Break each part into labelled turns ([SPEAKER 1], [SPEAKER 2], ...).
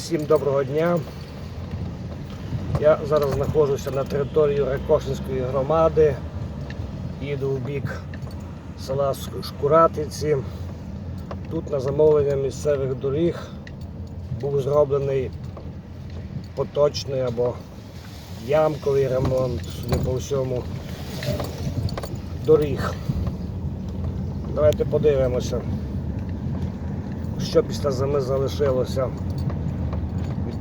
[SPEAKER 1] Всім доброго дня. Я зараз знаходжуся на території Ракошинської громади. Їду в бік села Шкуратиці. Тут на замовлення місцевих доріг був зроблений поточний або ямковий ремонт, судя по всьому, доріг. Давайте подивимося, що після зими залишилося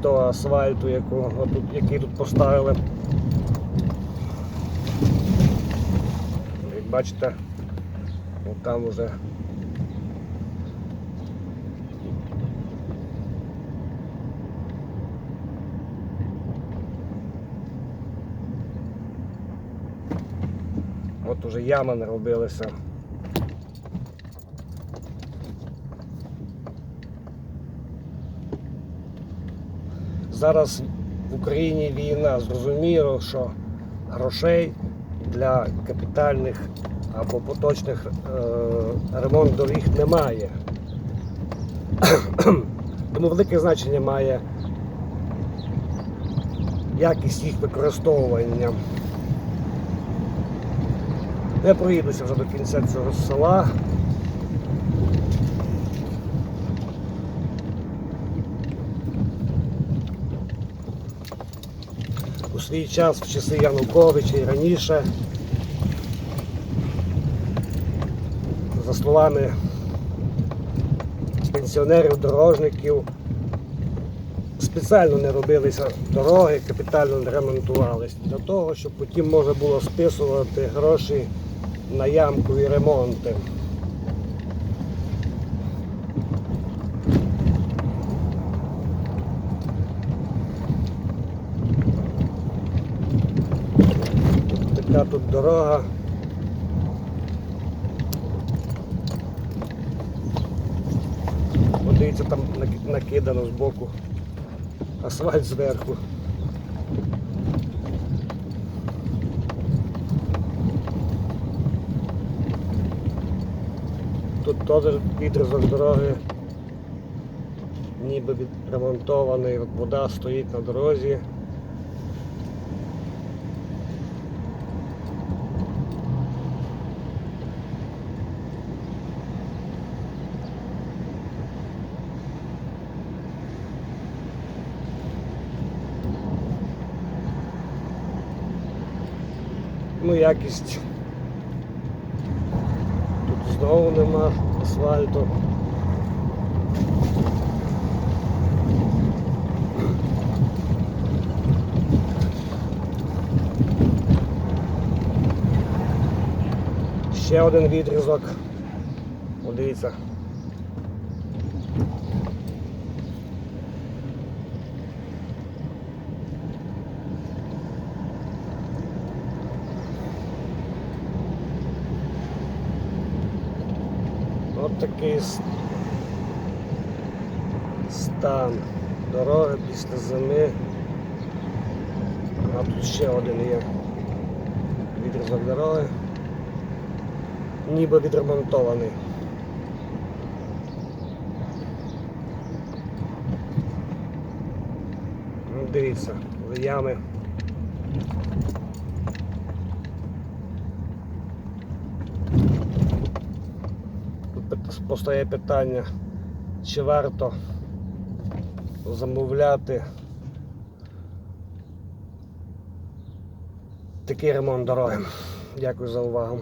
[SPEAKER 1] того асфальту, якого тут, який тут поставили. Як бачите, там уже От уже яма не Зараз в Україні війна, зрозуміло, що грошей для капітальних або поточних е, ремонт доріг немає. Тому велике значення має якість їх використовування. Я проїдуся вже до кінця цього села. У свій час, в часи Януковича і раніше, за словами пенсіонерів-дорожників, спеціально не робилися дороги, капітально не ремонтувалися, для того, щоб потім можна було списувати гроші на ямкові ремонти. Така тут дорога. Подивіться, там накидано з боку асфальт зверху. Тут теж відрізок дороги, ніби відремонтований, вода стоїть на дорозі. Ну, якість тут знову нема асфальту. Ще один відрізок. Подивіться. Такий стан дороги після зими. А тут ще один є відрізок дороги. Ніби відремонтований. Дивіться, ями. Тут пит- постає питання, чи варто замовляти такий ремонт дороги. Дякую за увагу.